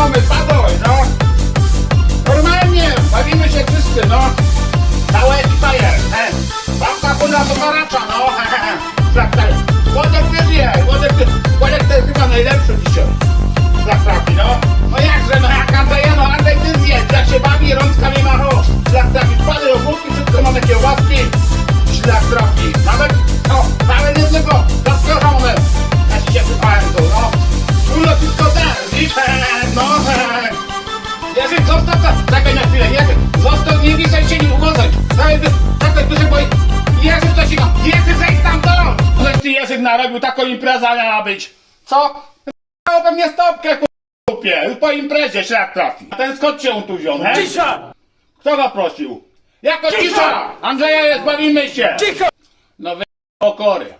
Padoj, no! Normalnie, bawimy się wszyscy, no! Cała ekipa jest, he! Babka Buna Bokaracza, no! he, he. Tak, tak. Włodek ty wie, Włodek ty, Włodek to jest chyba najlepszy dzisiaj. Tak trafi, no! No jakże, no jak Andrzeja, no Andrzej ty zjedz, jak się bawi, rączkami ma, o! Szlak trafi, wpady ogórki, wszystko mamy kiełbaski, szlak trafi. Zostaw to! Czekaj na chwilę, Jerzyk! Zostaw, nie wiszaj się, nie ugodzaj! Dawaj, czekaj, duży boj! Jerzyk, to się! Jerzyk, zejdź tam to! Coś ty Jerzyk narobił, taką impreza miała być! Co? Miało pewnie stopkę, kupie! Po imprezie szlak trafi! A ten skąd się tu wziął, he? Cisza! Kto go prosił? Jako Cisza! cisza! Andrzeja jest, bawimy się! Cicho! No wy pokory!